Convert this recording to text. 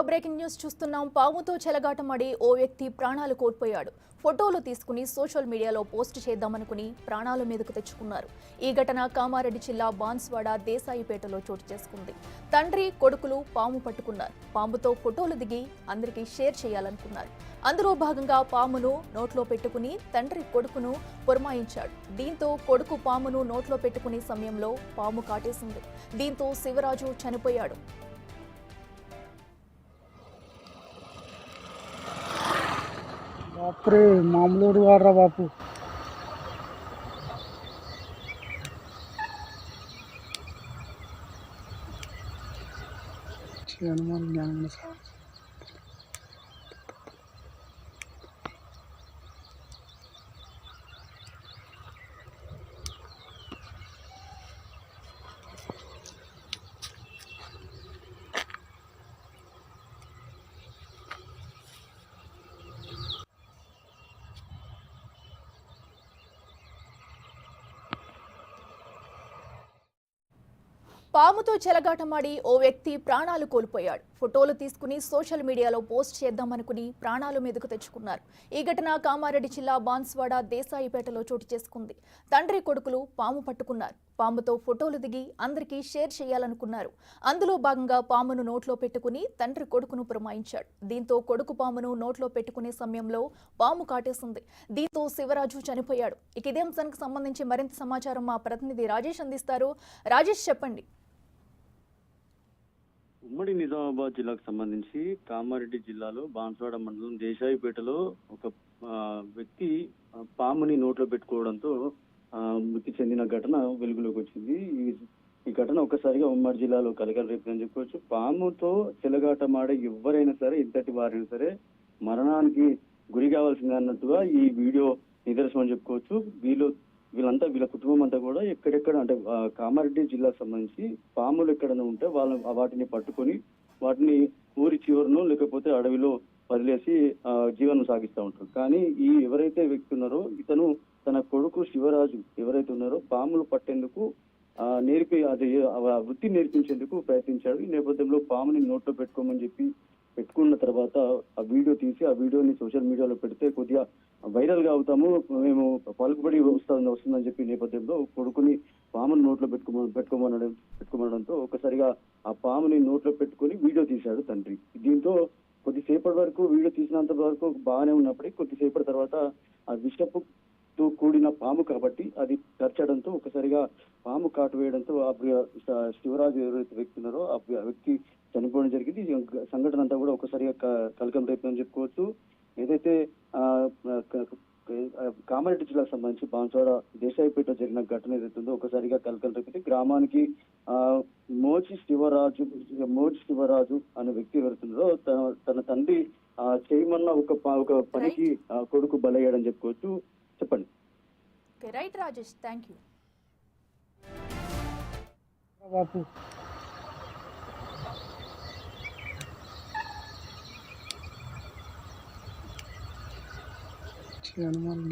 మరో breaking news చూస్తున్నాం. పాముతో చెలగాటమడి ఓ వ్యక్తి ప్రాణాలు కోల్పోయాడు. ఫోటోలు తీసుకుని సోషల్ మీడియాలో పోస్ట్ చేద్దామనుకుని ప్రాణాల మీదకు తెచ్చుకున్నారు. ఈ ఘటన కామారెడ్డి జిల్లా బాన్స్వాడ దేశాయిపేటలో చోటు చేసుకుంది. తండ్రి కొడుకులు పాము పట్టుకున్నారు. పాముతో ఫోటోలు దిగి అందరికీ షేర్ చేయాలనుకున్నారు. అందులో భాగంగా పామును నోట్లో పెట్టుకుని తండ్రి కొడుకును పురమాయించాడు. దీంతో కొడుకు పామును నోట్లో పెట్టుకునే సమయంలో పాము కాటేసింది. దీంతో శివరాజు చనిపోయాడు. బాపురే మామూలు వాడరా బాపు. శ్రీ హనుమాన్ జ్ఞానం పాముతో చెలగాటమాడి ఓ వ్యక్తి ప్రాణాలు కోల్పోయాడు. ఫోటోలు తీసుకుని సోషల్ మీడియాలో పోస్ట్ చేద్దామనుకుని ప్రాణాలు మీదకు తెచ్చుకున్నారు. ఈ ఘటన కామారెడ్డి జిల్లా బాన్స్వాడ దేశాయిపేటలో చోటు చేసుకుంది. తండ్రి కొడుకులు పాము పట్టుకున్నారు. పాముతో ఫోటోలు దిగి అందరికీ షేర్ చేయాలనుకున్నారు. అందులో భాగంగా పామును నోట్లో పెట్టుకుని తండ్రి కొడుకును పురమాయించాడు. దీంతో కొడుకు పామును నోట్లో పెట్టుకునే సమయంలో పాము కాటేసింది. దీంతో శివరాజు చనిపోయాడు. ఇక ఇదే అంశానికి సంబంధించి మరింత సమాచారం మా ప్రతినిధి రాజేష్ అందిస్తారు. రాజేష్ చెప్పండి. ఉమ్మడి నిజామాబాద్ జిల్లాకు సంబంధించి కామారెడ్డి జిల్లాలో బాన్సువాడ మండలం దేశాయిపేటలో ఒక వ్యక్తి పాముని నోట్లో పెట్టుకోవడంతో మృతి చెందిన ఘటన వెలుగులోకి వచ్చింది. ఈ ఘటన ఒక్కసారిగా ఉమ్మడి జిల్లాలో కలకల రేపుదని చెప్పుకోవచ్చు. పాముతో చెలగాటమాడే ఎవరైనా సరే ఇంతటి వారైనా సరే మరణానికి గురి కావాల్సిందే అన్నట్టుగా ఈ వీడియో నిదర్శనం అని చెప్పుకోవచ్చు. వీళ్ళు వీళ్ళంతా వీళ్ళ కుటుంబం అంతా కూడా ఎక్కడెక్కడ అంటే కామారెడ్డి జిల్లాకు సంబంధించి పాములు ఎక్కడైనా ఉంటే వాళ్ళ వాటిని పట్టుకొని వాటిని ఊరి చివరను లేకపోతే అడవిలో వదిలేసి జీవనం సాగిస్తూ ఉంటారు. కానీ ఈ ఎవరైతే వ్యక్తి ఉన్నారో ఇతను కొడుకు శివరాజు ఎవరైతే ఉన్నారో పాములు పట్టేందుకు ఆ, నేర్పి అది ఆ వృత్తి నేర్పించేందుకు ప్రయత్నించాడు. ఈ నేపథ్యంలో పాముని నోట్లో పెట్టుకోమని చెప్పి పెట్టుకున్న తర్వాత ఆ వీడియో తీసి ఆ వీడియోని సోషల్ మీడియాలో పెడితే కొద్దిగా వైరల్గా అవుతాము మేము పలుకుబడి వస్తుంది వస్తుందని చెప్పి నేపథ్యంలో కొడుకుని పాముని నోట్లో పెట్టుకోమని పెట్టుకోమనడం పెట్టుకోమనడంతో ఒకసారిగా ఆ పాముని నోట్లో పెట్టుకొని వీడియో తీశాడు తండ్రి. దీంతో కొద్దిసేపటి వరకు వీడియో తీసినంత వరకు బాగానే ఉన్నప్పటికీ కొద్దిసేపటి తర్వాత ఆ విషపు తో కూడిన పాము కాబట్టి అది కరచడంతో ఒకసారిగా పాము కాటు వేయడంతో ఆ శివరాజు ఎవరైతే వ్యక్తి ఉన్నారో ఆ వ్యక్తి చనిపోవడం జరిగింది. ఈ సంఘటన అంతా కూడా ఒకసారిగా కలకం రేపుదని చెప్పుకోవచ్చు. ఏదైతే కామారెడ్డి జిల్లాకు సంబంధించి బాన్స్వాడ దేశాయిపేట జరిగిన ఘటన ఏదైతుందో ఒకసారిగా కలకలం రేపింది గ్రామానికి ఆ మోచి శివరాజు మోచి శివరాజు అనే వ్యక్తి ఎవరుతున్నారో తన తన తండ్రి ఆ చేయమన్న ఒక ఒక పనికి కొడుకు బలయ్యాడని చెప్పుకోవచ్చు. చెప్పండి okay right Rajesh thank you Bapu Sri Hanuman